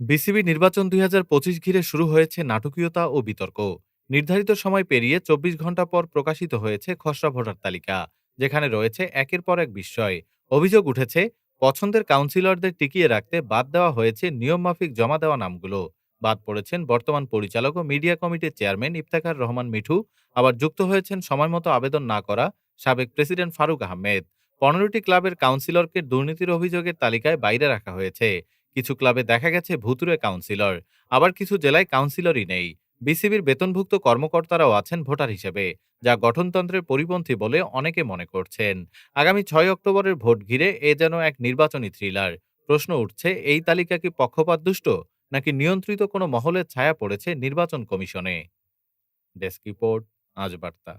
BCB নির্বাচন দুই হাজার পঁচিশ ঘিরে শুরু হয়েছে নাটকীয়তা ও বিতর্ক। নির্ধারিত সময় পেরিয়ে চব্বিশ ঘণ্টা পর প্রকাশিত হয়েছে খসড়া ভোটার তালিকা, যেখানে রয়েছে একের পর এক বিস্ময়। অভিযোগ উঠেছে, পছন্দের কাউন্সিলরদের টিকিয়ে রাখতে বাদ দেওয়া হয়েছে নিয়মমাফিক জমা দেওয়া নামগুলো। বাদ পড়েছেন বর্তমান পরিচালক ও মিডিয়া কমিটির চেয়ারম্যান ইফতেখার রহমান মিঠু। আবার যুক্ত হয়েছেন সময়মতো আবেদন না করা সাবেক প্রেসিডেন্ট ফারুক আহমেদ। পনেরোটি ক্লাবের কাউন্সিলরকে দুর্নীতির অভিযোগের তালিকায় বাইরে রাখা হয়েছে। কিছু ক্লাবে দেখা গেছে ভুতুরে কাউন্সিলর, আবার কিছু জেলায় কাউন্সিলরই নেই। বিসিবির বেতনভুক্ত কর্মকর্তারাও আছেন ভোটার হিসেবে, যা গঠনতন্ত্রের পরিপন্থী বলে অনেকে মনে করছেন। আগামী ছয় অক্টোবরের ভোট ঘিরে এ যেন এক নির্বাচনী থ্রিলার। প্রশ্ন উঠছে, এই তালিকা কি পক্ষপাতদুষ্ট, নাকি নিয়ন্ত্রিত কোনো মহলের ছায়া পড়েছে নির্বাচন কমিশনে? ডেস্ক রিপোর্ট, আজ বার্তা।